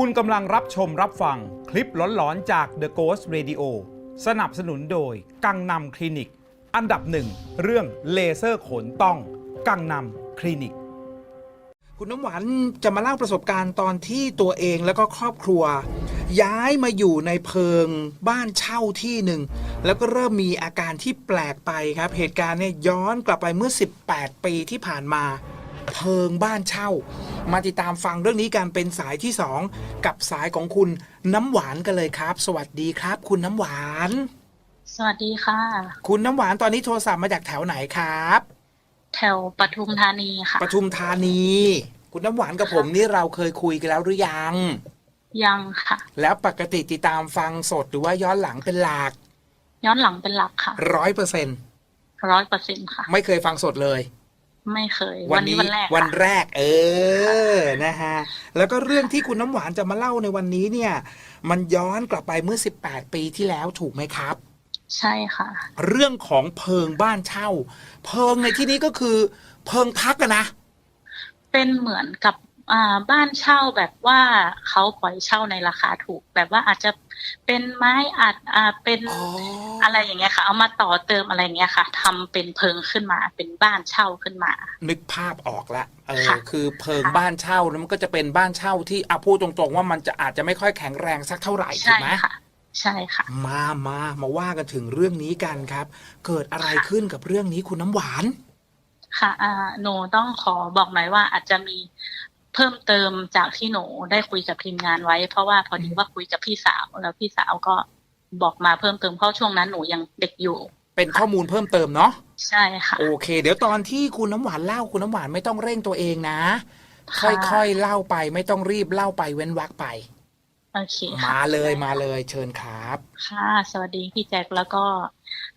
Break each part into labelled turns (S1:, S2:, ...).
S1: คุณกำลังรับชมรับฟังคลิปหลอนๆจาก The Ghost Radio สนับสนุนโดย กังนำคลินิก อันดับหนึ่งเรื่องเลเซอร์ขนต้อง กังนำคลินิก
S2: คุณน้ำหวานจะมาเล่าประสบการณ์ตอนที่ตัวเองแล้วก็ครอบครัว ย้ายมาอยู่ในเพิงบ้านเช่าที่หนึ่ง แล้วก็เริ่มมีอาการที่แปลกไปครับ เหตุการณ์เนี่ยย้อนกลับไปเมื่อ 18 ปีที่ผ่านมา เพิงบ้านเช่า มาติดตามฟังเรื่องนี้กันเป็นสายที่ 2 กับสายของคุณน้ำหวานกันเลยครับ สวัสดีครับ คุณน้ำหวาน
S3: สวัสดีค่ะ
S2: คุณน้ำหวานตอนนี้โทรศัพท์มาจากแถวไหนครับ
S3: แถวปทุมธานีค่ะ
S2: ปทุมธานี คุณน้ำหวานกับผมนี่เราเคยคุยกันแล้วหรือยัง
S3: ยังค่ะ
S2: แล้วปกติติดตามฟังสดหรือว่าย้อนหลังเป็นหลัก
S3: ย้อนหลังเป็นหลักค่ะ
S2: ร้อยเปอร์เซ็น
S3: ร้อยเปอร์เซ็นค่ะ
S2: ไม่เคยฟังสดเลย
S3: ไม่เคย วันนี้วันแรก
S2: วัน
S3: ค่ะ
S2: แรก เออนะฮะแล้วก็เรื่องที่คุณน้ำหวานจะมาเล่าในวันนี้เนี่ย มันย้อนกลับไปเมื่อ 18 ปีที่แล้วถูกไหมครับ
S3: ใช่ค่ะ
S2: เรื่องของเพิงบ้านเช่า เพิงในที่นี้ก็คือ เพิงพักอะนะ
S3: เป็นเหมือนกับอ่า บ้านเช่าแบบว่าเขาปล่อยเช่าในราคาถูก แบบว่าอาจจะเป็นไม้อัดอ่าเป็น
S2: อ๋ออ
S3: อะไรอย่างเงี้ยค่ะ เอามาต่อเติมอะไรอย่างเงี้ยค่ะทำเป็นเพิงขึ้นมา เป็นบ้านเช่าขึ้นมา
S2: นึกภาพออกละเออ
S3: ค่ะ
S2: คือเพิง
S3: ค่ะ
S2: บ้านเช่าแล้วมันก็จะเป็นบ้านเช่าที่อาพูดตรงๆว่ามันจะอาจจะไม่ค่อยแข็งแรงสักเท่าไหร่ถู
S3: ใช่
S2: กไหม
S3: ค่ะใช่ค่ะ
S2: มามามาว่ากันถึงเรื่องนี้กันครับ เกิดอะไรขึ้นกับเรื่องนี้คุณน้ำหวาน
S3: ค่ะอ่าหนูต้องขอบอกหน่อยว่าอาจจะมี เพิ่มเติมจากที่หนูได้คุยกับทีมงานไว้ เพราะว่าพอดีว่าคุยกับพี่สาวแล้วพี่สาวก็บอกมาเพิ่มเติมเพราะช่วงนั้นหนูยังเด็กอยู่
S2: เป็นข้อมูลเพิ่มเติมเนาะ
S3: ใช่ค่ะ
S2: โอเค เดี๋ยวตอนที่คุณน้ำหวานเล่าคุณน้ำหวานไม่ต้องเร่งตัวเองนะ
S3: ค่ะ
S2: ค่อยๆเล่าไปไม่ต้องรีบเล่าไปเว้นวรรคไป
S3: โอเคค่ะ
S2: มาเลยมาเลยเชิญครับ
S3: ค่ะ สวัสดีพี่แจ็คแล้วก็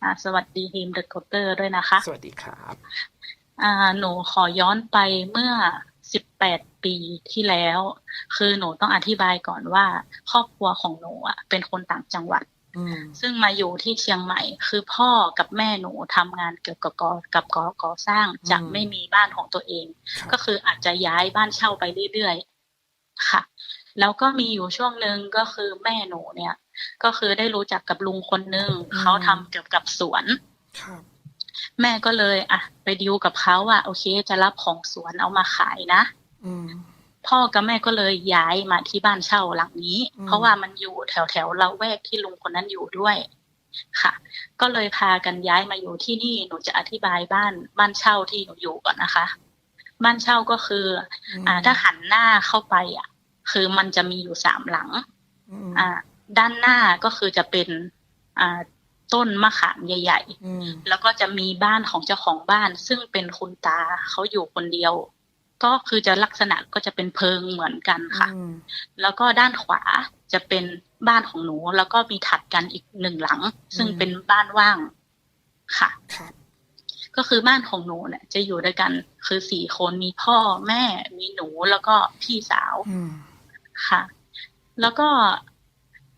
S3: อ่าสวัสดีทีมเดอะโคเตอร์ด้วยนะคะ
S2: สวัสดีครับ
S3: อ่าหนูขอย้อนไปเมื่อ18ปี ที่แล้ว คือหนูต้องอธิบายก่อนว่า ครอบครัวของหนูอะเป็นคนต่างจังหวัด
S2: อืม
S3: ซึ่งมาอยู่ที่เชียงใหม่ คือพ่อกับแม่หนูทำงานเกี่ยวกับกอกับกอก่อสร้างจะไม่มีบ้านของตัวเอง
S2: ครับ
S3: ก็คืออาจจะย้ายบ้านเช่าไปเรื่อยๆค่ะ แล้วก็มีอยู่ช่วงหนึ่งก็คือแม่หนูเนี่ย ก็คือได้รู้จักกับลุงคนหนึ่งเขาทำเกี่ยวกับสวน
S2: ครับ
S3: แม่ก็เลย อะ ไปดิวกับเขาว่า โอเค จะรับของสวนเอามาขายนะ
S2: อืม
S3: พ่อกับแม่ก็เลยย้ายมาที่บ้านเช่าหลังนี้
S2: อืม
S3: เพราะว่ามันอยู่แถวแถวๆละแวกที่ลุงคนนั้นอยู่ด้วย ค่ะ ก็เลยพากันย้ายมาอยู่ที่นี่หนูจะอธิบายบ้านบ้านเช่าที่หนูอยู่ก่อนนะคะ บ้านเช่าก็คือ อ่า ถ้าหันหน้าเข้าไปอะ คือมันจะมีอยู่สามหลัง
S2: อืม
S3: อ่า ด้านหน้าก็คือจะเป็น อ่าต้นมะขามใหญ่ๆ
S2: อืม
S3: แล้วก็จะมีบ้านของเจ้าของบ้าน ซึ่งเป็นคุณตาเขาอยู่คนเดียว ก็คือจะลักษณะก็จะเป็นเพิงเหมือนกันค่ะ
S2: อืม
S3: แล้วก็ด้านขวาจะเป็นบ้านของหนู แล้วก็มีถัดกันอีกหนึ่งหลัง ซึ่งเป็นบ้านว่างค่ะ
S2: ครับ
S3: ก็คือบ้านของหนูเนี่ยจะอยู่ด้วยกันคือสี่คนมีพ่อแม่ มีหนูแล้วก็พี่สาว
S2: อืม
S3: ค่ะ แล้วก็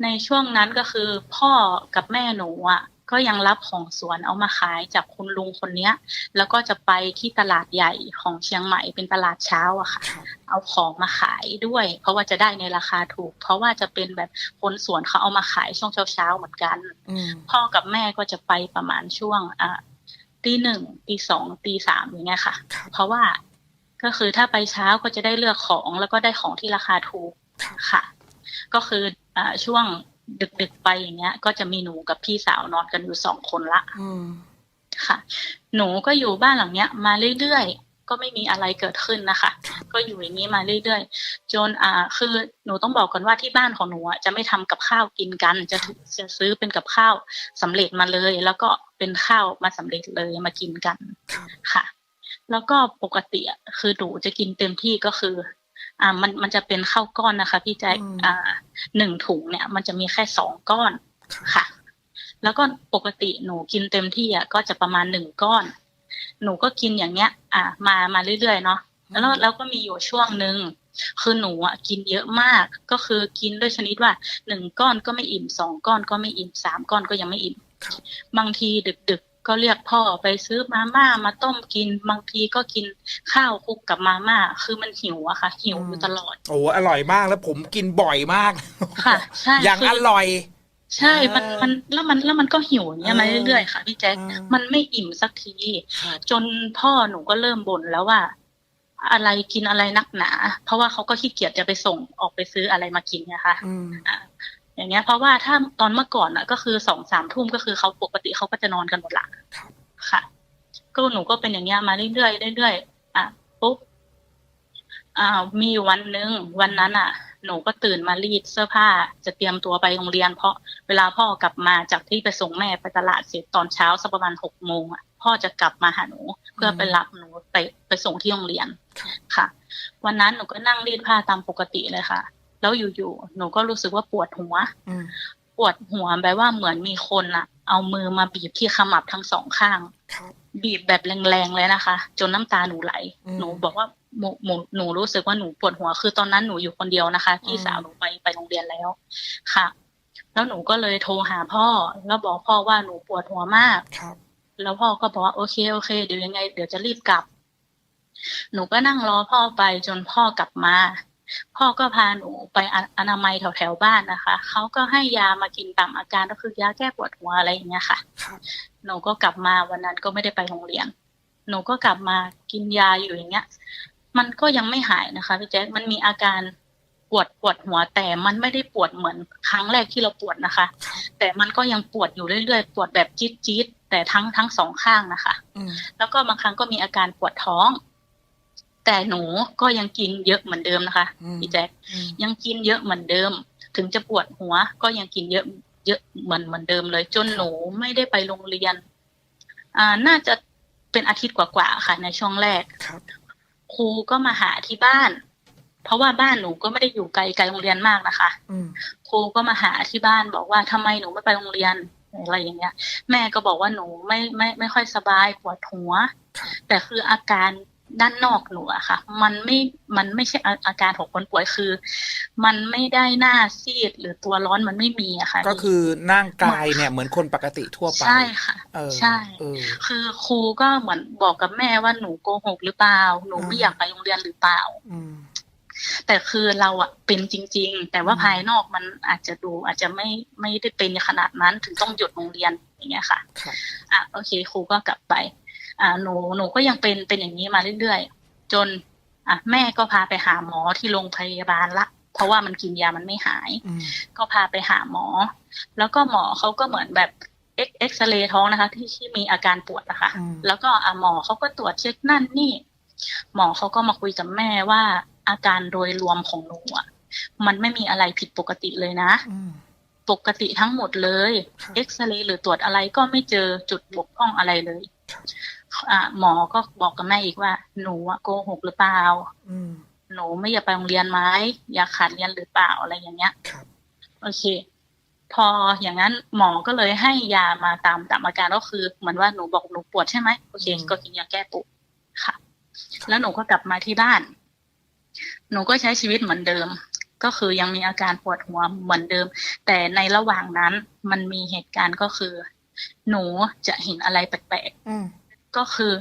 S3: ในช่วงนั้นก็คือพ่อกับแม่หนูอะ ก็ยังรับของสวนเอามาขายจากคุณลุงคนเนี้ย แล้วก็จะไปที่ตลาดใหญ่ของเชียงใหม่เป็นตลาดเช้าอะค่ะ
S2: ครับ
S3: เอาของมาขายด้วย เพราะว่าจะได้ในราคาถูก เพราะว่าจะเป็นแบบคนสวนเขาเอามาขายช่วงเช้าๆเหมือนกัน
S2: อืม
S3: พ่อกับแม่ก็จะไปประมาณช่วงอ่าตีหนึ่งตีสองตีสามอย่างเงี้ยค่ะ
S2: ครับ
S3: เพราะว่าก็คือถ้าไปเช้าก็จะได้เลือกของแล้วก็ได้ของที่ราคาถูก
S2: ครับ
S3: ค่ะ ก็คืออ่าช่วง ดึกๆไปอย่างเงี้ย ก็จะมีหนูกับพี่สาวนอนกันอยู่สองคนละ
S2: อืม
S3: ค่ะ หนูก็อยู่บ้านหลังเนี้ย มาเรื่อยๆก็ไม่มีอะไรเกิดขึ้นนะคะ ก็อยู่อย่างนี้มาเรื่อยๆจนอ่า คือหนูต้องบอกก่อนว่าที่บ้านของหนูอะจะไม่ทำกับข้าวกินกัน จะจะซื้อเป็นกับข้าวสำเร็จมาเลย แล้วก็เป็นข้าวมาสำเร็จเลยมากินกัน
S2: ครับ
S3: ค่ะ แล้วก็ปกติอะคือหนูจะกินเต็มที่ก็คือ อ่ามันมันจะเป็นข้าวก้อนนะคะ พี่แจ๊ค
S2: อืม
S3: อ่าหนึ่งถุงเนี่ย มันจะมีแค่สองก้อน
S2: ครับ
S3: ค่ะ แล้วก็ปกติหนูกินเต็มที่อะก็จะประมาณหนึ่งก้อน หนูก็กินอย่างเงี้ย อ่ามามาเรื่อยๆเนาะแล้วแล้วก็มีอยู่ช่วงหนึ่งคือหนูอะกินเยอะมากก็คือกินด้วยชนิดว่าหนึ่งก้อนก็ไม่อิ่มสองก้อนก็ไม่อิ่มสามก้อนก็ยังไม่อิ่ม
S2: ครับ
S3: บางทีดึกๆ ก็เรียกพ่อไปซื้อมาม่ามาต้มกิน บางทีก็กินข้าวคลุกกับมาม่า คือมันหิวอะค่ะ หิวอยู่ตลอด
S2: โอ้อร่อยมากแล้วผมกินบ่อยมาก
S3: ค่ะใช่
S2: อย่าง
S3: คื
S2: อร่อย
S3: ใช่ มัน
S2: เออ
S3: มันแล้วมันแล้วมันก็หิวอย่างเงี้ยมา
S2: เออ
S3: เรื่อยๆค่ะพี่แจ๊ค
S2: เออ
S3: มันไม่อิ่มสักที
S2: ครับ
S3: จนพ่อหนูก็เริ่มบ่นแล้วว่า อะไรกินอะไรนักหนา เพราะว่าเขาก็ขี้เกียจจะไปส่งออกไปซื้ออะไรมากินไงคะ
S2: อืม
S3: อะอย่างเงี้ย เพราะว่าถ้าตอนเมื่อก่อนอะก็คือสองสามทุ่มก็คือเขาปกติเขาก็จะนอนกันหมดละ
S2: ครับ
S3: ค่ะ ก็หนูก็เป็นอย่างเงี้ยมาเรื่อยๆเรื่อยๆอะปุ๊บอ่ามีอยู่วันหนึ่งวันนั้นอะ หนูก็ตื่นมารีดเสื้อผ้าจะเตรียมตัวไปโรงเรียน เพราะเวลาพ่อกลับมาจากที่ไปส่งแม่ไปตลาดเสร็จตอนเช้าสักประมาณหกโมงอะพ่อจะกลับมาหาหนู เพื่อไปรับหนูไปไปส่งที่โรงเรียน
S2: ครับ
S3: ค่ะ วันนั้นหนูก็นั่งรีดผ้าตามปกติเลยค่ะ แล้วอยู่ๆหนูก็รู้สึกว่าปวดหัว
S2: อืม
S3: ปวดหัวแบบว่าเหมือนมีคนอะเอามือมาบีบที่ขมับทั้งสองข้าง
S2: ครับ
S3: บีบแบบแรงๆเลยนะคะ จนน้ำตาหนูไหล
S2: อืม
S3: หนูบอกว่าหนูหนูหนูรู้สึกว่าหนูปวดหัวคือตอนนั้นหนูอยู่คนเดียวนะคะพี่
S2: อืม
S3: สาวหนูไปไปโรงเรียนแล้วค่ะ แล้วหนูก็เลยโทรหาพ่อ แล้วบอกพ่อว่าหนูปวดหัวมาก
S2: ครับ
S3: แล้วพ่อก็บอกว่าโอเคโอเคเดี๋ยวยังไง เดี๋ยวจะรีบกลับ หนูก็นั่งรอพ่อไปจนพ่อกลับมา พ่อก็พาหนูไปออนามัยแถวแถวๆบ้านนะคะเขาก็ให้ยามากินตามอาการก็คือยาแก้ปวดหัวอะไรอย่างเงี้ยค่ะ
S2: ครับ
S3: หนูก็กลับมาวันนั้นก็ไม่ได้ไปโรงเรียนหนูก็กลับมากินยาอยู่อย่างเงี้ย มันก็ยังไม่หายนะคะพี่แจ๊คมันมีอาการปวดปวดหัวแต่มันไม่ได้ปวดเหมือนครั้งแรกที่เราปวดนะคะ
S2: ครับ
S3: แต่มันก็ยังปวดอยู่เรื่อยๆ ปวดแบบจี๊ดจี๊ดๆแต่ทั้งทั้งสองข้างนะคะ
S2: อืม
S3: แล้วก็บางครั้งก็มีอาการปวดท้อง แต่หนูก็ยังกินเยอะเหมือนเดิมนะคะ
S2: อืม
S3: พี่แจ๊ค
S2: อืม
S3: ยังกินเยอะเหมือนเดิม ถึงจะปวดหัว ก็ยังกินเยอะเยอะเหมือนเหมือนเดิมเลย จนหนูไม่ได้ไปโรงเรียน อ่าน่าจะเป็นอาทิตย์กว่าๆค่ะ ในช่วงแรก
S2: ครับ
S3: ครูก็มาหาที่บ้าน เพราะว่าบ้านหนูก็ไม่ได้อยู่ไกลไกลโรงเรียนมากนะคะ
S2: อืม
S3: ครูก็มาหาที่บ้านบอกว่าทำไมหนูไม่ไปโรงเรียนอะไรอย่างเงี้ย แม่ก็บอกว่าหนูไม่ไม่ไม่ค่อยสบายปวดหัว
S2: ครับ
S3: แต่คืออาการ ด้านนอกหนูอะค่ะ มันไม่ มันไม่ใช่อาอาการของคนป่วยคือ มันไม่ได้หน้าซีดหรือตัวร้อนมันไม่มีอะค่ะ
S2: ก็คือนั่งกายเนี่ยเหมือนคนปกติทั่วไป
S3: ใช่ค่ะ
S2: เออ
S3: ใช่
S2: เออ
S3: คือครูก็เหมือนบอกกับแม่ว่าหนูโกหกหรือเปล่า หนูไม่
S2: อ่า
S3: อยากไปโรงเรียนหรือเปล่า
S2: อืม
S3: แต่คือเราอะเป็นจริง ๆ แต่ว่า
S2: อืม
S3: ภายนอกมันอาจจะดูอาจจะไม่ไม่ได้เป็นขนาดนั้นถึงต้องหยุดโรงเรียนอย่างเงี้ยค่ะ
S2: ครับ
S3: อะโอเคครูก็กลับไป อ่าหนูหนูก็ยังเป็นเป็นอย่างนี้มาเรื่อยๆจน อะแม่ก็พาไปหาหมอที่โรงพยาบาลละ เพราะว่ามันกินยามันไม่หาย
S2: อืม
S3: ก็พาไปหาหมอ แล้วก็หมอเขาก็เหมือนแบบเอ็กเอ็กซเรย์ท้องนะคะ ที่ที่มีอาการปวดนะคะ
S2: อืม
S3: แล้วก็อะหมอเขาก็ตรวจเช็คนั่นนี่ หมอเขาก็มาคุยกับแม่ว่าอาการโดยรวมของหนูอะมันไม่มีอะไรผิดปกติเลยนะ
S2: อืม
S3: ปกติทั้งหมดเลย
S2: ครับ
S3: เอ็กซเรย์หรือตรวจอะไรก็ไม่เจอจุดบกพร่องอะไรเลย
S2: ครับ
S3: อะ หมอก็บอกกับแม่อีกว่า หนูอะโกหกหรือเปล่า
S2: อืม
S3: หนูไม่อยากไปโรงเรียนไหมอยากขาดเรียนหรือเปล่าอะไรอย่างเงี้ย
S2: ครับ
S3: โอเค พออย่างนั้นหมอก็เลยให้ยามาตามตามอาการก็คือเหมือนว่าหนูบอกหนูปวดใช่ไหมโอเค
S2: อืม
S3: ก็กินยาแก้ปวดค่ะ แล้วหนูก็กลับมาที่บ้าน หนูก็ใช้ชีวิตเหมือนเดิม ก็คือยังมีอาการปวดหัวเหมือนเดิม แต่ในระหว่างนั้นมันมีเหตุการณ์ก็คือ หนูจะเห็นอะไรแปลก
S2: อืม
S3: ๆ ก็คือ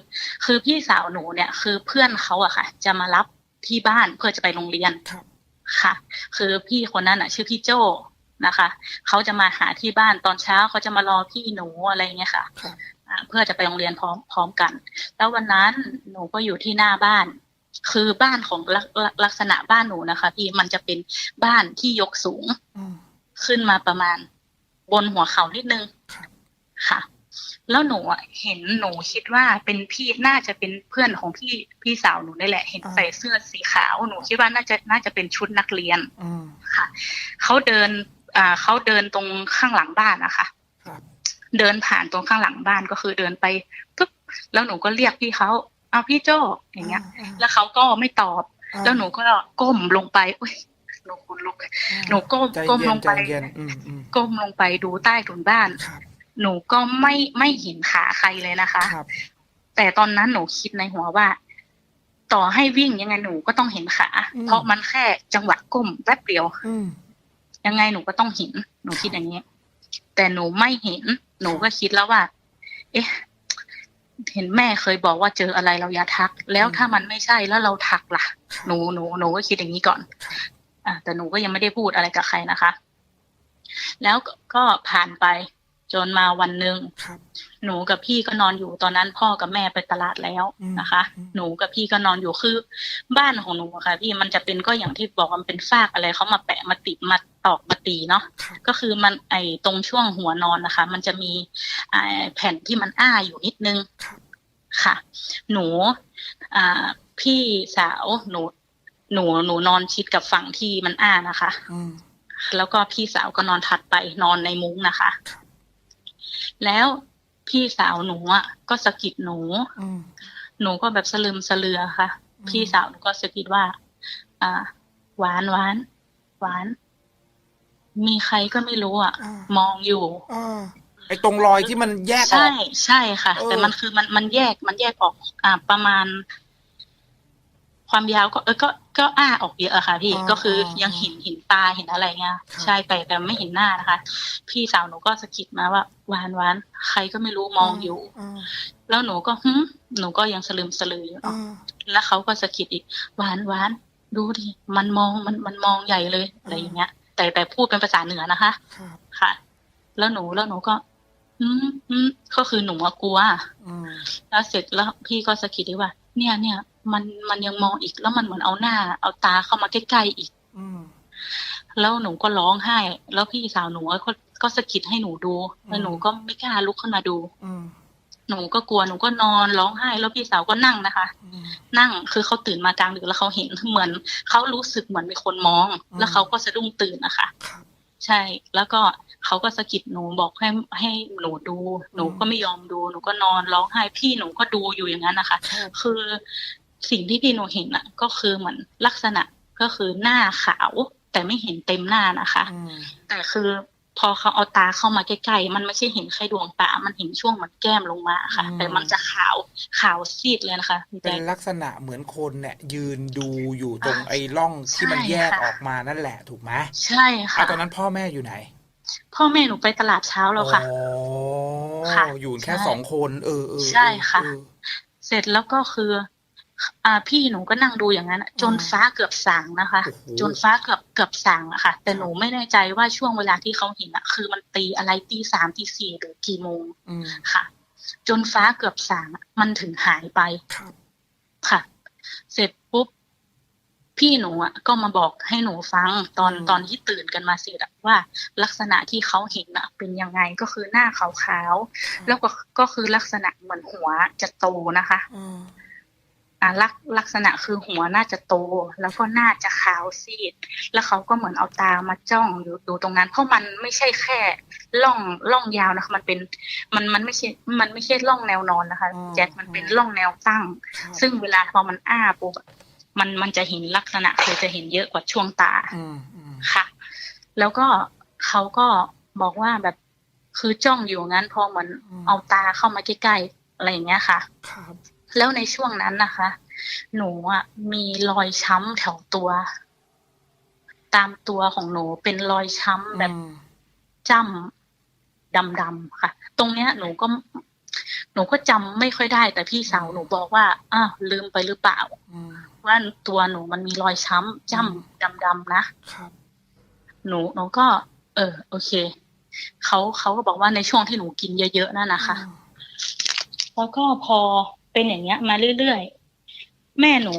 S3: คือพี่สาวหนูเนี่ย คือเพื่อนเขาอะค่ะ จะมารับที่บ้านเพื่อจะไปโรงเรียน
S2: ครับ
S3: ค่ะ คือพี่คนนั้นอะชื่อพี่โจนะคะเขาจะมาหาที่บ้านตอนเช้าเขาจะมารอพี่หนูอะไรเงี้ยค่ะ
S2: ครับ
S3: อ่าเพื่อจะไปโรงเรียนพร้อมพร้อมกัน แล้ววันนั้นหนูก็อยู่ที่หน้าบ้าน คือบ้านของลักลักลักษณะบ้านหนูนะคะ พี่มันจะเป็นบ้านที่ยกสูง
S2: อืม
S3: ขึ้นมาประมาณบนหัวเขานิดนึง
S2: ครับ
S3: ค่ะ แล้วหนูอะเห็นหนูคิดว่าเป็นพี่น่าจะเป็นเพื่อนของพี่พี่สาวหนูนี่แหละ เห็น
S2: อ่า
S3: ใส่เสื้อสีขาวหนูคิดว่าน่าจะน่าจะเป็นชุดนักเรียน
S2: อืม
S3: ค่ะเขาเดินอ่าเขาเดินตรงข้างหลังบ้านนะคะ
S2: ครับ
S3: เดินผ่านตรงข้างหลังบ้านก็คือเดินไปปุ๊บแล้วหนูก็เรียกพี่เขาเอาพี่โจอย่างเงี้ย แล้วเขาก็ไม่ตอบ แล้วหนูก็ก้มลงไปอุ้ยหนูคุณลุกหนูก้ม
S2: ใจ
S3: ก้ม
S2: เย็
S3: ล
S2: น
S3: ง
S2: ใจ
S3: ไป
S2: เย็นอืมอืม
S3: ก้มลงไปดูใต้ถุนบ้าน
S2: ครับ
S3: หนูก็ไม่ไม่เห็นขาใครเลยนะคะ
S2: ครับ
S3: แต่ตอนนั้นหนูคิดในหัวว่า ต่อให้วิ่งยังไงหนูก็ต้องเห็นขา
S2: อืม
S3: เพราะมันแค่จังหวะก้มแป๊บเดียว
S2: อืม
S3: ยังไงหนูก็ต้องเห็น หนูคิดอย่างนี้ แต่หนูไม่เห็น หนูก็คิดแล้วว่า เอ๊ะ เห็นแม่เคยบอกว่าเจออะไรเราอย่าทัก แล้วถ้ามันไม่ใช่แล้วเราทักล่ะ หนูหนูหนูก็คิดอย่างนี้ก่อน อะแต่หนูก็ยังไม่ได้พูดอะไรกับใครนะคะ แล้วก็ก็ผ่านไป จนมาวันหนึ่ง
S2: ครับ
S3: หนูกับพี่ก็นอนอยู่ตอนนั้นพ่อกับแม่ไปตลาดแล้ว
S2: อืม
S3: นะคะ
S2: อืม
S3: หนูกับพี่ก็นอนอยู่คือ บ้านของหนูอะค่ะ พี่มันจะเป็นก็อย่างที่บอกว่ามันเป็นฟากอะไรเขามาแปะมาติดมาตอกมาตีเนาะ
S2: ครับ
S3: ก็คือมันไอตรงช่วงหัวนอนนะคะ มันจะมีไอแผ่นที่มันอ้าอยู่นิดนึง
S2: ครับ
S3: ค่ะ หนูอ่าพี่สาวหนูหนูหนูนอนชิดกับฝั่งที่มันอ้านะคะ
S2: อืม
S3: แล้วก็พี่สาวก็นอนถัดไปนอนในมุ้งนะคะ
S2: ครับ
S3: แล้วพี่สาวหนูอะก็สะกิดหนู
S2: อืม
S3: หนูก็แบบสลืมสลือค่ะ
S2: อืม
S3: พี่สาวหนูก็สะกิดว่า อ่า หวานหวานหวาน มีใครก็ไม่รู้อะ
S2: อ่าม
S3: องอยู่
S2: อ่าไอ้ตรงรอยที่มันแยกออ
S3: ใช่
S2: ก
S3: ใช่ค่ะ
S2: เออ
S3: แต่มันคือมันมันแยกมันแยกออก อ่า ประมาณ ความยาวก็เออก็ก็อ้าออกเยอะอะค่ะ พี่ก็คือยังเห็นเห็นตาเห็นอะไรเงี้ยใช่แต่แต่ไม่เห็นหน้านะคะ พี่สาวหนูก็สะกิดมาว่าหวานหวานใครก็ไม่รู้มองอยู่
S2: อ่า
S3: แล้วหนูก็หึหนูก็ยังสลืมสลืออยู่
S2: อ่า
S3: แล้วเขาก็สะกิดอีกหวานหวานดูดิมันมองมันมันมองใหญ่เลยอะไรอย่างเงี้ย แต่แต่พูดเป็นภาษาเหนือนะคะ
S2: ครับ
S3: ค่ะ แล้วหนูแล้วหนูก็ อืมอืมก็คือหนูอะกลัว
S2: อืม
S3: แล้วเสร็จแล้วพี่ก็สะกิดด้วยว่า เนี่ยเนี่ยมันมันยังมองอีกแล้วมันเหมือนเอาหน้า เอาตาเข้ามาใกล้ๆอีก
S2: อืม
S3: แล้วหนูก็ร้องไห้ แล้วพี่สาวหนูก็ก็สะกิดให้หนูดูแล้วหนูก็ไม่กล้าลุกขึ้นมาดู
S2: อืม
S3: หนูก็กลัวหนูก็นอนร้องไห้ แล้วพี่สาวก็นั่งนะคะ
S2: อืม
S3: นั่งคือเขาตื่นมากลางดึกแล้วเขาเห็นเหมือนเขารู้สึกเหมือนมีคนมอง
S2: อืม
S3: แล้วเขาก็สะดุ้งตื่นนะคะ
S2: ครับ
S3: ใช่ แล้วก็ เขาก็สะกิดหนูบอกให้ให้หนูดู หนูก็ไม่ยอมดูหนูก็นอนร้องไห้พี่หนูก็ดูอยู่อย่างนั้นนะคะ
S2: ครับ
S3: คือสิ่งที่พี่หนูเห็นอะ ก็คือเหมือนลักษณะก็คือหน้าขาวแต่ไม่เห็นเต็มหน้านะคะ
S2: อืม
S3: แต่คือพอเขาเอาตาเข้ามาใกล้ๆ มันไม่ใช่เห็นแค่ดวงตา มันเห็นช่วงเหมือนแก้มลงมาค่ะ แต่มันจะขาวขาวซีดเลยนะคะพี่
S2: เป็
S3: แจ๊
S2: น
S3: ค
S2: ลักษณะเหมือนคนเนี่ย ยืนดูอยู่ตรง
S3: อ่า
S2: ไอ้ร่องที่มัน
S3: ใช่
S2: แยก
S3: ค่ะ
S2: ออกมานั่นแหละถูกไหม
S3: ใช่
S2: อะ
S3: ค่ะ
S2: ตอนนั้นพ่อแม่อยู่ไหน
S3: พ่อแม่หนูไปตลาดเช้าแล้วค่ะ
S2: อ๋อ
S3: ค่ะ
S2: อยู่แค่
S3: ใช่
S2: สองคนเออเออ
S3: ใช่ค่ะ
S2: เออ
S3: เสร็จแล้วก็คือ อ่าพี่หนูก็นั่งดูอย่างนั้นอะจน
S2: อืม
S3: ฟ้าเกือบสางนะคะ
S2: โอ้โห
S3: จนฟ้าเกือบเกือบสางอะค่ะ แต่หนูไม่แน่ใจว่าช่วงเวลาที่เขาเห็นอะคือมันตีอะไรตีสามตีสี่หรือกี่โมง
S2: อืม
S3: ค่ะ จนฟ้าเกือบสางอะมันถึงหายไป
S2: ครับ
S3: ค่ะ เสร็จปุ๊บ พี่หนูอะก็มาบอกให้หนูฟังตอน
S2: อืม
S3: ตอนที่ตื่นกันมาเสร็จอะว่า ลักษณะที่เขาเห็นอะเป็นยังไงก็คือหน้าขาวๆแล้วก็ก็คือลักษณะเหมือนหัวจะโตนะคะ
S2: อืม
S3: อ่าลักลักษณะคือหัวน่าจะโต แล้วก็น่าจะขาวซีด แล้วเขาก็เหมือนเอาตามาจ้องอยู่ดูตรงนั้น เพราะมันไม่ใช่แค่ล่องล่องยาวนะคะ มันเป็นมันมันไม่ใช่มันไม่ใช่ล่องแนวนอนนะคะแจ็คมันเป็นล่องแนวตั้ง
S2: ครับ
S3: ซึ่งเวลาพอมันอ้าปุ๊บอะ มันมันจะเห็นลักษณะคือจะเห็นเยอะกว่าช่วงตา
S2: อืมอืม
S3: ค่ะ แล้วก็เขาก็บอกว่าแบบคือจ้องอยู่งั้นพอเหมือนเอาตาเข้ามาใกล้ๆอะไรอย่างเงี้ยค่ะ
S2: ครับ
S3: แล้วในช่วงนั้นนะคะ หนูอะมีรอยช้ำแถวตัว ตามตัวของหนูเป็นรอยช้ำแบบ
S2: อืม
S3: จ้ำดำๆค่ะ ตรงเนี้ย หนูก็ หนูก็จำไม่ค่อยได้ แต่พี่สาวหนูบอกว่าอ้าวลืมไปหรือเปล่า
S2: อืม
S3: ว่าตัวหนูมันมีรอยช้ำจ้ำดำๆนะ
S2: ครับ
S3: หนูหนูก็ เออ โอเคเขาเขาก็บอกว่าในช่วงที่หนูกินเยอะๆนั่นนะคะ
S2: อืม
S3: แล้วก็พอเป็นอย่างเงี้ย มาเรื่อยๆ แม่หนู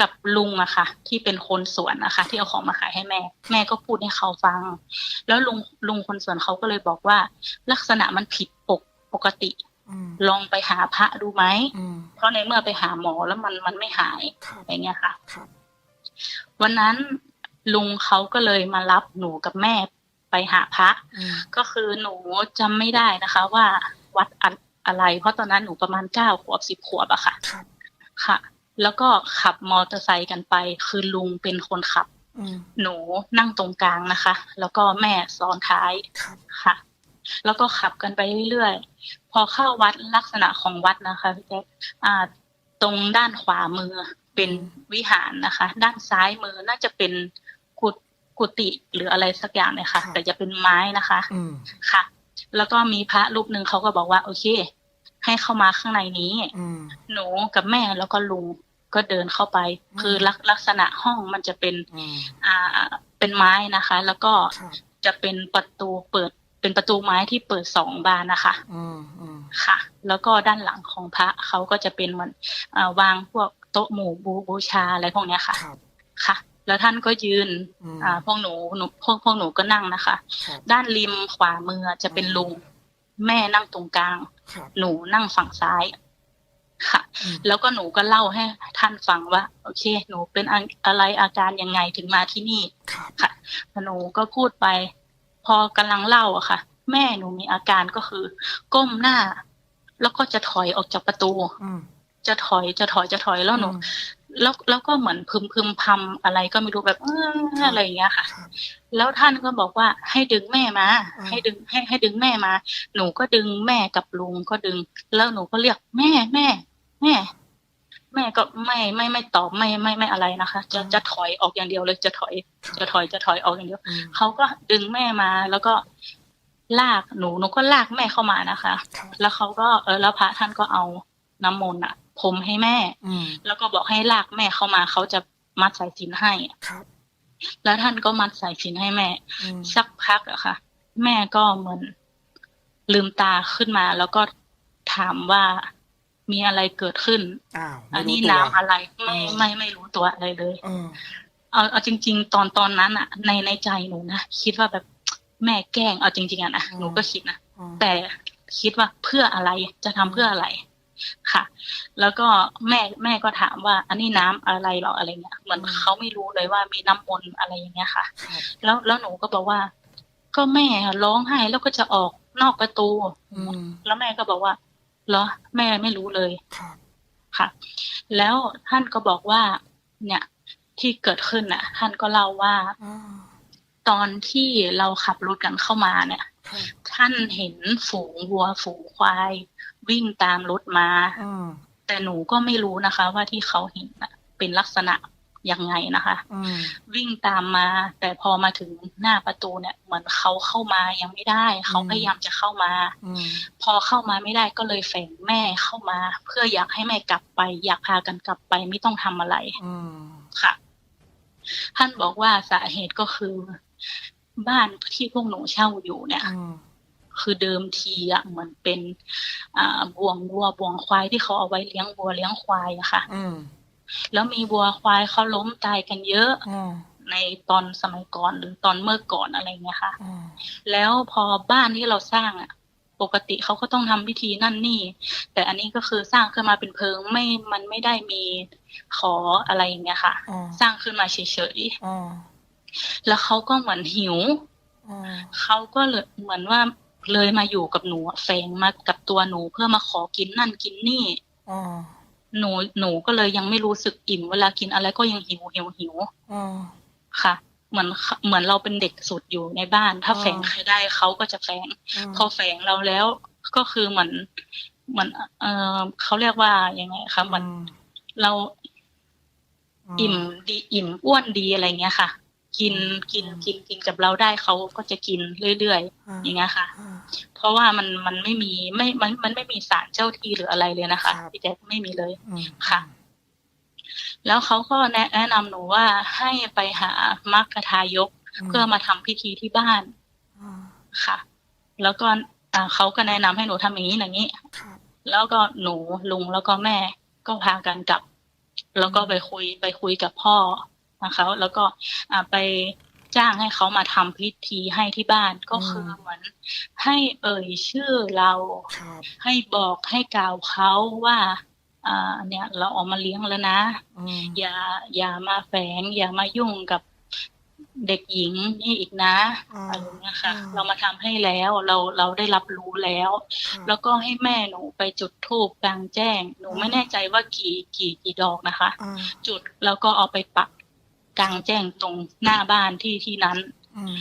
S3: กับลุงอะค่ะ ที่เป็นคนสวนนะคะ ที่เอาของมาขายให้แม่ แม่ก็พูดให้เขาฟัง แล้วลุงลุงคนสวนเขาก็เลยบอกว่า ลักษณะมันผิดปกปกติ
S2: อืม
S3: ลองไปหาพระดูไหม
S2: อืม
S3: เพราะในเมื่อไปหาหมอแล้วมันมันไม่หาย
S2: ครับ
S3: อย่างเงี้ยค่ะ
S2: ครับ
S3: วันนั้นลุงเขาก็เลยมารับหนูกับแม่ไปหาพระ
S2: อืม
S3: ก็คือหนูจำไม่ได้นะคะ ว่าวัดอะอะไร เพราะตอนนั้นหนูประมาณเก้าขวบสิบขวบอะค่ะ
S2: ครับ
S3: ค่ะ แล้วก็ขับมอเตอร์ไซค์กันไป คือลุงเป็นคนขับ
S2: อืม
S3: หนูนั่งตรงกลางนะคะ แล้วก็แม่ซ้อนท้าย
S2: ครับ
S3: ค่ะ แล้วก็ขับกันไปเรื่อยๆ พอเข้าวัดลักษณะของวัดนะคะพี่แจ๊คอ่าตรงด้านขวามือเป็นวิหารนะคะ ด้านซ้ายมือน่าจะเป็นกุฏกุฏิหรืออะไรสักอย่างเนี่ยค่ะ แต่จะเป็นไม้นะคะ
S2: อืม
S3: ค่ะ แล้วก็มีพระรูปหนึ่งเขาก็บอกว่า โอเค ให้เข้ามาข้างในนี้
S2: อืม
S3: หนูกับแม่แล้วก็ลุงก็เดินเข้าไป
S2: อืม
S3: คือลักลักษณะห้องมันจะเป็น
S2: อืม
S3: อ่าเป็นไม้นะคะ แล้วก็
S2: ครับ
S3: จะเป็นประตูเปิด เป็นประตูไม้ที่เปิดสองบานนะคะ
S2: อืมอืม
S3: ค่ะ แล้วก็ด้านหลังของพระเขาก็จะเป็นเหมือนอ่าวางพวกโต๊ะหมู่บูบูชาอะไรพวกเนี้ยค่ะ
S2: ครับ
S3: ค่ะ แล้วท่านก็ยืน
S2: อืม
S3: อ่า พวกหนูหนูพวกพวกหนูก็นั่งนะคะ
S2: ครับ
S3: ด้านริมขวามือจะเป็นลุง แม่นั่งตรงกลาง
S2: ครับ
S3: หนูนั่งฝั่งซ้ายค่ะ
S2: อืม
S3: แล้วก็หนูก็เล่าให้ท่านฟังว่า โอเค หนูเป็นอะอะไรอาการยังไงถึงมาที่นี่
S2: ครับ
S3: ค่ะหนูก็พูดไป พอกำลังเล่าอะค่ะ แม่หนูมีอาการก็คือ ก้มหน้า แล้วก็จะถอยออกจากประตู
S2: อืม
S3: จะถอยจะถอยจะถอยแล้วหนูแล้วแล้วก็เหมือนพึมพึมพำอะไรก็ไม่รู้แบบเอออะไรอย่างเงี้ยค่ะ
S2: ครับ
S3: แล้วท่านก็บอกว่าให้ดึงแม่มา
S2: อืม
S3: ให้ดึงให้ให้ดึงแม่มา หนูก็ดึงแม่กับลุงก็ดึง แล้วหนูก็เรียกแม่แม่ แม่ แม่ก็ไม่ไม่ไม่ตอบไม่ไม่ไม่อะไรนะคะ จะจะถอยออกอย่างเดียวเลยจะถอย จะถอยจะถอยออกอย่างเดียว
S2: อืม
S3: เขาก็ดึงแม่มาแล้วก็ลากหนูหนูก็ลากแม่เข้ามานะคะ
S2: ครับ
S3: แล้วเขาก็เออแล้วพระท่านก็เอาน้ำมนต์อะพรมให้แม่
S2: อืม
S3: แล้วก็บอกให้ลากแม่เข้ามาเขาจะมัดสายสิญจนให้
S2: ครับ
S3: แล้วท่านก็มัดสายสิญจนให้แม่
S2: อืม
S3: สักพักอะค่ะ แม่ก็เหมือนลืมตาขึ้นมา แล้วก็ถามว่า มีอะไรเกิดขึ้น
S2: อ้าว
S3: อัน
S2: ไม่รู้
S3: นี้
S2: ตัว
S3: น้ำอะไรไม่
S2: อืม
S3: ไม่ไม่รู้ตัวอะไรเลย
S2: เออ
S3: เอาเอาจริง ๆ ตอนตอนนั้นอะในในใจหนูนะคิดว่าแบบแม่แกล้งเอาจริง ๆอะนะหนูก็คิดนะ
S2: อืม
S3: แต่คิดว่าเพื่ออะไรจะทำเพื่ออะไรค่ะ แล้วก็แม่แม่ก็ถามว่า อันนี้น้ำอะไรหรออะไรเงี้ยเหมือนเขาไม่รู้เลยว่ามีน้ำมนต์อะไรอย่างเงี้ยค่ะ
S2: ครับ
S3: แล้วแล้วหนูก็บอกว่า ก็แม่ร้องไห้แล้วก็จะออกนอกประตู
S2: อืม
S3: แล้วแม่ก็บอกว่า เหรอ แม่ไม่รู้เลย
S2: ครับ
S3: ค่ะ แล้วท่านก็บอกว่า เนี่ย ที่เกิดขึ้นน่ะ ท่านก็เล่าว่า
S2: อ่า
S3: ตอนที่เราขับรถกันเข้ามาเนี่ย
S2: ครับ
S3: ท่านเห็นฝูงวัวฝูงควาย วิ่งตามรถมา
S2: อืม
S3: แต่หนูก็ไม่รู้นะคะ ว่าที่เขาเห็นน่ะเป็นลักษณะ ยังไงนะคะ
S2: อืม
S3: วิ่งตามมา แต่พอมาถึงหน้าประตูเนี่ย เหมือนเขาเข้ามายังไม่ได้เขาพยายามจะเข้ามา
S2: อืม
S3: พอเข้ามาไม่ได้ก็เลยแฝงแม่เข้ามา เพื่ออยากให้แม่กลับไป อยากพากันกลับไปไม่ต้องทำอะไร
S2: อืม
S3: ค่ะ ท่านบอกว่าสาเหตุก็คือ บ้านที่พวกหนูเช่าอยู่เนี่ย
S2: อืม
S3: คือเดิมทีอะเหมือนเป็น อ่าบ่วงวัวบ่วงควายที่เขาเอาไว้เลี้ยงวัวเลี้ยงควายอะค่ะ
S2: อืม
S3: แล้วมีวัวควายเขาล้มตายกันเยอะ
S2: อืม
S3: ในตอนสมัยก่อนหรือตอนเมื่อก่อนอะไรเงี้ยค่ะ
S2: อืม
S3: แล้วพอบ้านที่เราสร้างอะ ปกติเขาก็ต้องทำพิธีนั่นนี่ แต่อันนี้ก็คือสร้างขึ้นมาเป็นเพิงไม่มันไม่ได้มีขออะไรอย่างเงี้ยค่ะ
S2: อืม
S3: สร้างขึ้นมาเฉย
S2: อืม
S3: ๆแล้วเขาก็เหมือนหิว
S2: อืม
S3: เขาก็เลยเหมือนว่าเลยมาอยู่กับหนูอะแฝงมากับตัวหนูเพื่อมาขอกินนั่นกินนี่
S2: อืม
S3: หนูหนูก็เลยยังไม่รู้สึกอิ่มเวลากินอะไรก็ยังหิวหิวหิว
S2: อืม
S3: ค่ะ เหมือนเหมือนเราเป็นเด็กสุดอยู่ในบ้าน ถ้า
S2: อ๋อ
S3: แฝงใครได้เขาก็จะแฝง
S2: ม
S3: พอแฝงเราแล้วก็คือเหมือนเหมือนเออเขาเรียกว่ายังไงคะเหมือนเราอิ่มดีอิ่มอ้วนดีอะไรเงี้ยค่ะ กินกินกินกินกับเราได้เขาก็จะกินเรื่อยๆอย่างเงี้ยค่ะ
S2: อ่า
S3: เพราะว่ามันมันไม่มีไม่มันมันไม่มีสารเจ้าที่หรืออะไรเลยนะคะ
S2: ครับ
S3: พี่แจ๊คไม่มีเลย
S2: อืม
S3: ค่ะ แล้วเขาก็แนะแนะนำหนูว่าให้ไปหามัคคทายก เพื่อมาทำพิธีที่บ้าน
S2: อ่า
S3: ค่ะ แล้วก็อ่าเขาก็แนะนำให้หนูทำอย่างนี้อย่างนี้
S2: ครับ
S3: แล้วก็หนูลุงแล้วก็แม่ก็พากันกลับ แล้วก็ไปคุยไปคุยกับพ่อนะคะ แล้วก็อ่าไป จ้างให้เขามาทำพิธีให้ที่บ้านก็คือเหมือนให้เอ่ยชื่อเรา
S2: ครับ
S3: ให้บอกให้กล่าวเขาว่าอ่าเนี่ยเราเออกมาเลี้ยงแล้วนะ
S2: อืม
S3: อย่าอย่ามาแฝง อย่ามายุ่งกับเด็กหญิงนี่อีกนะ
S2: อ่า
S3: อะไรเงี้ยค่ะ
S2: อ่า
S3: เรามาทำให้แล้วเราเราได้รับรู้แล้ว
S2: ครับ
S3: แล้วก็ให้แม่หนูไปจุดธูปกลางแจ้ง หนูไม่แน่ใจว่ากี่กี่กี่ดอกนะคะ
S2: อ่า
S3: จุดแล้วก็เอาไปปัก กลางแจ้งตรงหน้าบ้านที่ที่นั้น
S2: อืม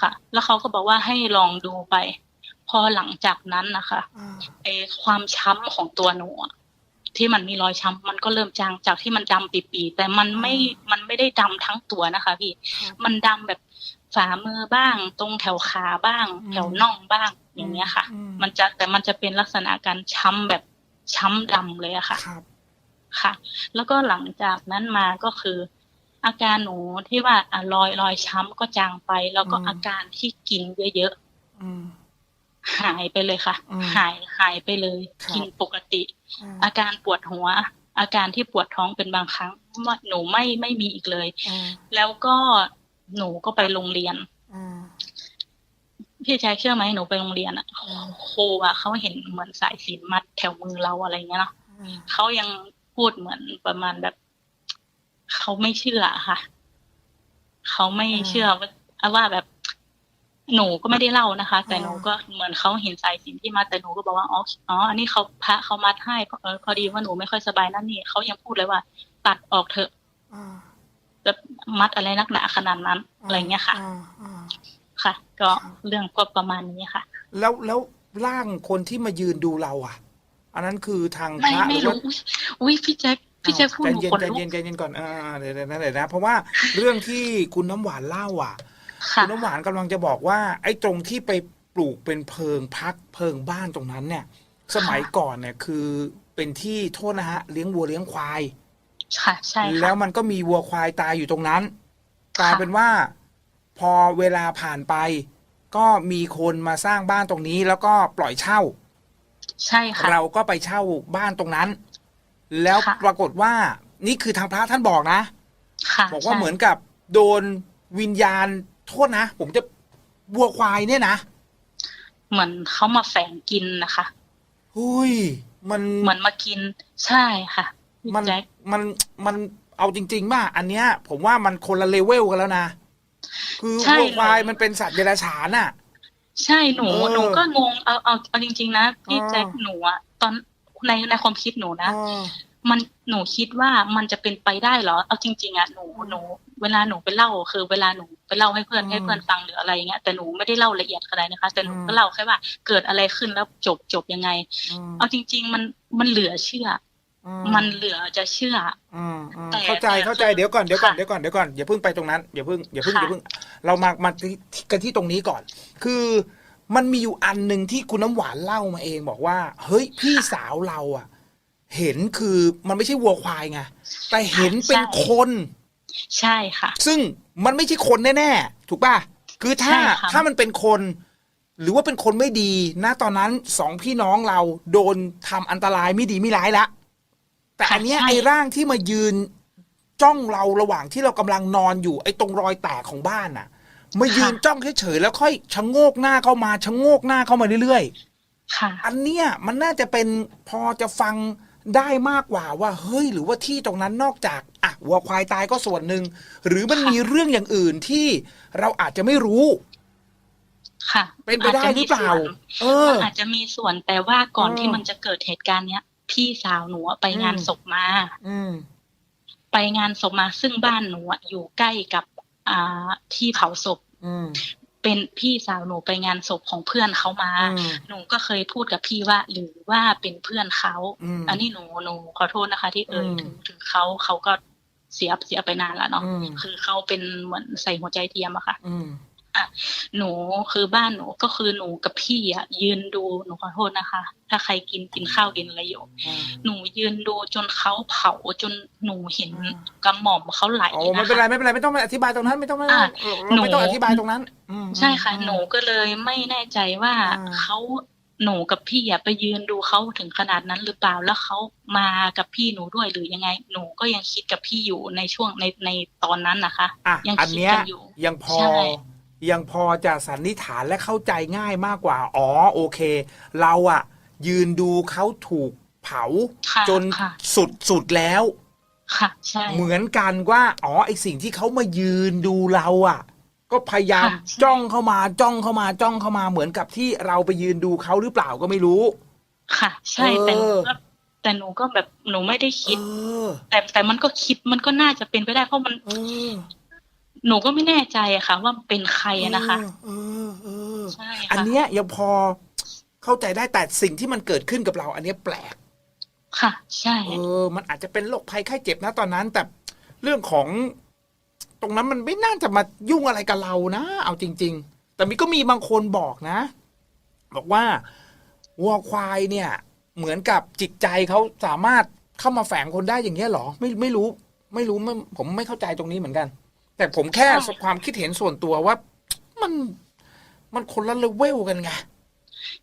S3: ค่ะ แล้วเขาก็บอกว่าให้ลองดูไป พอหลังจากนั้นนะคะ
S2: อ่า
S3: ไอความช้ำของตัวหนูอะที่มันมีรอยช้ำมันก็เริ่มจางจากที่มันดำปีๆแต่มันไม่มันไม่ได้ดำทั้งตัวนะคะ พี่
S2: ครับ
S3: มันดำแบบฝ่ามือบ้าง ตรงแถวขาบ้าง
S2: อืม
S3: แถวน่องบ้างอย่างเงี้ยค่ะ
S2: อืม
S3: มันจะแต่มันจะเป็นลักษณะการช้ำแบบช้ำดำเลยอะค่ะ
S2: ครับ
S3: ค่ะ แล้วก็หลังจากนั้นมาก็คือ อาการหนูที่ว่าอะรอยรอยช้ำก็จางไป แล้วก็
S2: อืม
S3: อาการที่กินเยอะ
S2: อืม
S3: ๆหายไปเลยค่ะ
S2: อืม
S3: หายหายไปเลย
S2: ครับ
S3: กินปกติ
S2: อืม
S3: อาการปวดหัว อาการที่ปวดท้องเป็นบางครั้งว่าหนูไม่ไม่มีอีกเลย
S2: อืม
S3: แล้วก็หนูก็ไปโรงเรียน
S2: อืม
S3: พี่แจ๊คเชื่อไหมหนูไปโรงเรียนอะ
S2: อืม
S3: ครูอะเขาเห็นเหมือนสายสิญจนมัดแถวมือเราอะไรเงี้ยเนาะ
S2: อืม
S3: เขายังพูดเหมือนประมาณแบบ เขาไม่เชื่อค่ะ เขาไม่เชื่อว่าว่าแบบหนูก็ไม่ได้เล่านะคะ แต่หนูก็เหมือนเขาเห็นสายสิญจนที่มัดแต่หนูก็บอกว่าอ๋ออ๋ออันนี้เขาพระเขามัดให้เออพอดีว่าหนูไม่ค่อยสบายนั่นนี่เขายังพูดเลยว่า ตัดออกเถอะ
S2: อ่า
S3: แบบมัดอะไรนักหนาขนาดนั้นอะไรเงี้ยค่ะ
S2: อ่าอ่า
S3: ค่ะ ก็เรื่องก็ประมาณนี้ค่ะ
S2: แล้วแล้วร่างคนที่มายืนดูเราอะ อันนั้นคือทางพ
S3: ไม่
S2: ระห
S3: ไม่
S2: รือว่า
S3: รู้อุ๊ยอุ้ยพี่แจ๊ค พี่แจ๊คพูด
S2: ใจ
S3: หนู
S2: เย็น
S3: ขน
S2: ใจ
S3: ลุก
S2: เย็นใจเย็นก่อนอ่าเดี๋ยวเดี๋ยวนะเดี๋ยวนะเพราะว่าเรื่องที่คุณน้ำหวานเล่าอะ
S3: ค่ะ
S2: คุณน้ำหวานกำลังจะบอกว่า ไอ้ตรงที่ไปปลูกเป็นเพิงพักเพิงบ้านตรงนั้นเนี่ย สมัยก่อนเนี่ยคือเป็นที่โทษนะฮะเลี้ยงวัวเลี้ยงควาย
S3: ค่ะใช่
S2: แล้
S3: ค่ะ
S2: วมันก็มีวัวควายตายอยู่ตรงนั้น
S3: ค่ะ
S2: กลายเป็นว่า พอเวลาผ่านไป ก็มีคนมาสร้างบ้านตรงนี้ แล้วก็ปล่อยเช่า
S3: ใช่ค่ะ
S2: เราก็ไปเช่าบ้านตรงนั้น แล้ว
S3: ค่ะ
S2: ปรากฏว่านี่คือทางพระท่านบอกนะ
S3: ค่ะ
S2: บอกว่า
S3: ใช่
S2: เหมือนกับโดนวิญญาณโทษนะ ผมจะวัวควายเนี่ยนะ
S3: เหมือนเขามาแฝงกินนะคะ
S2: หุยมัน
S3: เหมือนมากินใช่ค่ะพี่
S2: มัน
S3: แจ๊ค
S2: มันมันเอาจริงๆว่าอันเนี้ย ผมว่ามันคนละเลเวลกันแล้วนะคือวัวควายมันเป็นสัตว์เดรัจฉานอะ
S3: ใช่หนู
S2: เออ
S3: หนูก็งงเอาเอาเอาจริง ๆ นะพี่
S2: อ่า
S3: แจ๊คหนูอะตอน ในในความคิดหนูนะ
S2: อ๋อ
S3: มันหนูคิดว่ามันจะเป็นไปได้เหรอ เอาจริง ๆอะหนูหนูเวลาหนูไปเล่าคือ เวลาหนูไปเล่าให้เพื่อน
S2: อืม
S3: ให้เพื่อนฟังหรืออะไรอย่างเงี้ยแต่หนูไม่ได้เล่าละเอียดขนาดนะคะ แต่หนู
S2: อืม
S3: ก็เล่าแค่ว่าเกิดอะไรขึ้นแล้วจบจบยังไง
S2: อืม
S3: เอาจริง ๆ มันมันเหลือเชื่อ
S2: อื
S3: อมันเหลือจะเชื่อ
S2: อืมอืม
S3: แต่
S2: เข้าใจ
S3: แต่
S2: เข้าใจ
S3: คือ
S2: เดี๋ยวก่อนเดี๋ยวก่อน
S3: ค่ะ
S2: เดี๋ยวก่อนเดี๋ยวก่อนอย่าเพิ่งไปตรงนั้นอย่าเพิ่งอย่าเพิ่ง
S3: ค่ะ
S2: อย่าเพิ่ง เรามามาที่กันที่ตรงนี้ก่อน คือ มันมีอยู่อันหนึ่งที่คุณน้ำหวานเล่ามาเองบอกว่า เฮ้ยพี่สาวเราอะ เห็นคือมันไม่ใช่วัวควายไงแต่เห็นเป็นคน
S3: ใช่ค่ะ
S2: ซึ่งมันไม่ใช่คนแน่ๆถูกป่ะคือถ้า
S3: ใช่ค่ะ
S2: ถ้ามันเป็นคน หรือว่าเป็นคนไม่ดีณตอนนั้นสองพี่น้องเราโดนทำอันตรายไม่ดีไม่ร้ายละแต่อันเนี้ย
S3: ใช่
S2: ไอ้ร่างที่มายืนจ้องเราระหว่างที่เรากำลังนอนอยู่ไอ้ตรงรอยแตกของบ้านน่ะ มายืนจ้องเฉยๆแล้วค่อยชะโงกหน้าเข้ามาชะโงกหน้าเข้ามาเรื่อยๆ
S3: ค่ะ
S2: อันเนี้ยมันน่าจะเป็นพอจะฟังได้มากกว่าว่าเฮ้ยหรือว่าที่ตรงนั้นนอกจากอะวัวควายตายก็ส่วนหนึ่งหรือมัน
S3: ค่ะ
S2: มีเรื่องอย่างอื่นที่เราอาจจะไม่รู้
S3: ค่ะ
S2: เป็นไปได้หรือเปล่า เออ
S3: มันอาจจะมีส่วนแต่ว่าก่อน
S2: เออ
S3: ที่มันจะเกิดเหตุการณ์เนี้ย พี่สาวหนูอะไปงาน
S2: อืม
S3: ศพมา
S2: อืม
S3: ไปงานศพมาซึ่งบ้านหนูอะอยู่ใกล้กับ อ่าที่เผาศพ
S2: อืม
S3: เป็นพี่สาวหนูไปงานศพของเพื่อนเขามา
S2: อืม
S3: หนูก็เคยพูดกับพี่ว่า หรือว่าเป็นเพื่อนเขา
S2: อืม
S3: อันนี้หนูหนูขอโทษนะคะ ที่เอ่ย
S2: อืม
S3: ถึงถึงเขาเขาก็เสียเสียไปนานแล้วเนาะ
S2: อืม
S3: คือเขาเป็นเหมือนใส่หัวใจเทียมอะค่ะ
S2: อืม
S3: หนูคือบ้านหนูก็คือหนูกับพี่อะยืนดูหนูขอโทษนะคะ ถ้าใครกินกินข้าวกินอะไรอยู่หนูยืนดูจนเขาเผาจนหนูเห็น
S2: อืม
S3: กระหม่อมเขาไหล
S2: โอ้ไม่
S3: นะ
S2: เป็นไร
S3: คะ
S2: ไม่เป็นไรไม่ต้องมาอธิบายตรงนั้น ไม่ต้องไม่ต้อง
S3: อะ
S2: เราไม่ต้อง
S3: หนู
S2: อธิบายตรงนั้นอืม
S3: ใช่ค่ะ
S2: อืม
S3: หนูก็เลยไม่แน่ใจว่า
S2: อ่า
S3: เขาหนูกับพี่อะไปยืนดูเขาถึงขนาดนั้นหรือเปล่าแล้วเขามากับพี่หนูด้วยหรือยังไง หนูก็ยังคิดกับพี่อยู่ในช่วงในในตอนนั้นนะคะ
S2: อะ
S3: ยัง
S2: อัน
S3: คิด
S2: เนี้ย
S3: กันอยู่
S2: ยังพอ
S3: ใช่
S2: ยังพอจะสันนิษฐานและเข้าใจง่ายมากกว่า อ๋อโอเค เราอะยืนดูเขาถูกเผา
S3: ค่ะ
S2: จน
S3: ค่ะ
S2: สุดสุดแล้ว
S3: ค่ะ ใช่
S2: เหมือนกันว่า อ๋อไอสิ่งที่เขามายืนดูเราอะก็พยายาม
S3: ค่ะใช่
S2: จ้องเข้ามาจ้องเข้ามาจ้องเข้ามาเหมือนกับที่เราไปยืนดูเขาหรือเปล่าก็ไม่รู้
S3: ค่ะ ใช่แต่หนู
S2: เออ
S3: ก็แต่หนูก็แบบหนูไม่ได้คิด
S2: เออ
S3: แต่แต่มันก็คิดมันก็น่าจะเป็นไปได้เพราะมัน
S2: เออ
S3: หนูก็ไม่แน่ใจอะค่ะ ว่าเป็นใครอะนะคะ
S2: เออเออ
S3: ใช่
S2: อัน
S3: ค่ะ
S2: เนี้ยยังพอเข้าใจได้แต่สิ่งที่มันเกิดขึ้นกับเรา อันเนี้ยแปลก
S3: ค่ะ ใช่
S2: เออ มันอาจจะเป็นโรคภัยไข้เจ็บนะตอนนั้น แต่เรื่องของตรงนั้นมันไม่น่าจะมายุ่งอะไรกับเรานะ เอาจริง ๆ แต่มีก็มีบางคนบอกนะ บอกว่าวัวควายเนี่ย เหมือนกับจิตใจเขาสามารถเข้ามาแฝงคนได้อย่างเงี้ยเหรอ ไม่ไม่รู้ ไม่รู้ไม่ผมไม่เข้าใจตรงนี้เหมือนกัน แต่ผมแค่
S3: ใช่
S2: ความคิดเห็นส่วนตัวว่า มันมันคนละเลเวลกันไง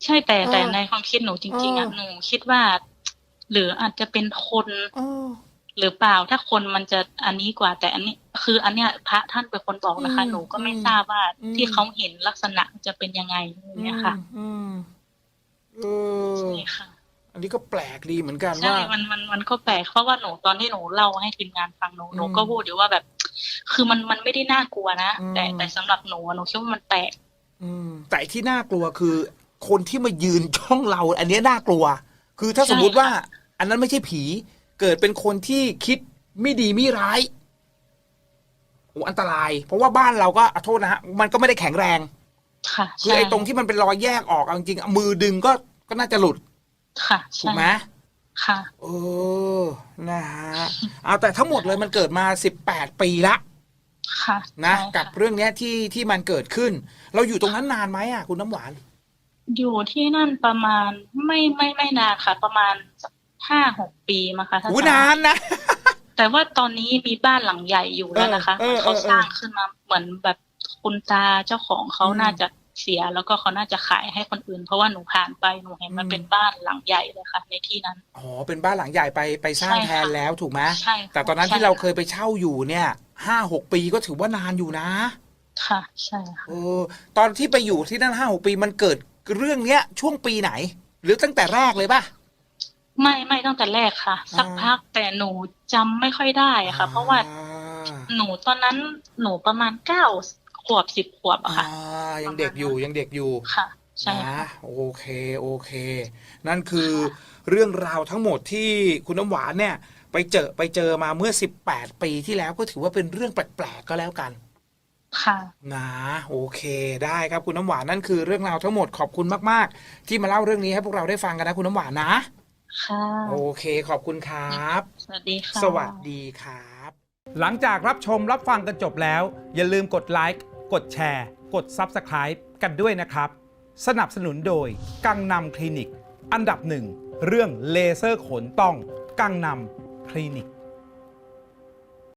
S3: ใช่แต่
S2: เออ
S3: แต่ในความคิดหนูจริง ๆอะ
S2: เออ
S3: หนูคิดว่า หรืออาจจะเป็นคน
S2: เออ
S3: หรือเปล่าถ้าคนมันจะอันนี้กว่าแต่อันนี้ คือ อันเนี้ยพระท่านเป็นคนบอกนะคะ
S2: อืม
S3: หนูก็ไม่
S2: อืม
S3: ทราบว่า
S2: อืม
S3: ที่เขาเห็นลักษณะจะเป็นยังไงอย่างเงี้ยค่ะ
S2: อืมเออ
S3: ใช่ค่ะ
S2: อันนี้ก็แปลกดีเหมือนกัน
S3: ใช่
S2: ว่า
S3: มันมันมันก็แปลกเพราะว่าหนูตอนที่หนูเล่าให้ทีมงานฟังหนูหนู
S2: อืม
S3: ก็พูดอยู่ว่าแบบ คือมันมันไม่ได้น่ากลัวนะ
S2: อืม
S3: แต่แต่สำหรับหนูอะหนูคิดว่ามันแปลก
S2: อืมแต่ที่น่ากลัวคือ คนที่มายืนช่องเรา อันเนี้ยน่ากลัว คือถ้า
S3: ใช่
S2: สมมุติว่า
S3: ค่ะ
S2: อันนั้นไม่ใช่ผี เกิดเป็นคนที่คิดไม่ดีไม่ร้ายโอ้อันตราย เพราะว่าบ้านเราก็อะโทษนะฮะมันก็ไม่ได้แข็งแรง
S3: ค่ะ
S2: คือ
S3: ใช่
S2: ไอ้ตรงที่มันเป็นรอยแยกออกเอาจริงๆเอามือดึงก็ก็น่าจะหลุด
S3: ค่ะ
S2: ถู
S3: ใช่
S2: กไหม
S3: ค่ะ
S2: เออนะฮะเอาแต่ทั้งหมดเลยมันเกิดมาสิบแปดปีละ
S3: ค่ะ
S2: นะ
S3: ใช่
S2: กับ
S3: ค่ะ
S2: เรื่องเนี้ยที่ที่มันเกิดขึ้น เราอยู่ตรงนั้นนานไหมอะคุณน้ำหวาน
S3: อยู่ที่นั่นประมาณไม่ไม่ไม่นานค่ะ ประมาณสักห้าหกปีมั้งคะถ้า
S2: อู้
S3: จำ
S2: นานนะ
S3: แต่ว่าตอนนี้มีบ้านหลังใหญ่อยู่แล้วนะคะ
S2: เออเออ
S3: เขา
S2: เออเออ
S3: สร้างขึ้นมาเหมือนแบบคุณตาเจ้าของเขา
S2: อืม
S3: น่าจะ เสียแล้วก็เขาน่าจะขายให้คนอื่น เพราะว่าหนูผ่านไปหนูเห็นมัน
S2: อืม
S3: เป็นบ้านหลังใหญ่เลยค่ะ ในที่นั้น
S2: อ๋อเป็นบ้านหลังใหญ่ไปไปสร้าง
S3: ใช่
S2: แท
S3: ค่ะ
S2: นแล้วถูกไหม
S3: ใช่ค่ะ
S2: แต่ตอนนั้น
S3: ใช่
S2: ที่เรา
S3: ค่ะ
S2: เคยไปเช่าอยู่เนี่ยห้าหกปีก็ถือว่านานอยู่นะ
S3: ค่ะ ใช่ค่ะ
S2: เออตอนที่ไปอยู่ที่นั่นห้าหกปีมันเกิดเรื่องเนี้ย ช่วงปีไหน หรือตั้งแต่แรกเลยป่ะ
S3: ไม่ไม่ตั้งแต่แรกค่ะ สัก
S2: อ่า
S3: พักแต่หนูจำไม่ค่อยได้อะค่ะ เพราะว่า
S2: อ่า
S3: หนูตอนนั้นหนูประมาณเก้า ขวบสิบขวบอะค่ะ
S2: อ่ายังเด็กอยู่ยังเด็กอยู่
S3: ค่ะ ใช่
S2: นะ
S3: ค่ะ
S2: โอเคโอเค นั่นคือเรื่องราวทั้งหมดที่คุณน้ำหวานเนี่ย ไปเจอไปเจอมาเมื่อ 18 ปีที่แล้วก็ถือว่าเป็นเรื่องแปลกๆก็แล้วกัน
S3: ค่ะ
S2: นะโอเค ได้ครับคุณน้ำหวานนั่นคือเรื่องราวทั้งหมดขอบคุณมากๆ ที่มาเล่าเรื่องนี้ให้พวกเราได้ฟังกันนะคุณน้ำหวานนะ
S3: ค่ะ
S2: โอเคขอบคุณครับ
S3: สวัสดีค่ะ
S2: สวัสดีครับ
S1: หลังจากรับชมรับฟังกันจบแล้ว อย่าลืมกดไลค์ กดแชร์ กด Subscribe กันด้วยนะครับ สนับสนุนโดย กังนำคลินิก อันดับหนึ่ง เรื่องเลเซอร์ขนต้อง กังนำคลินิก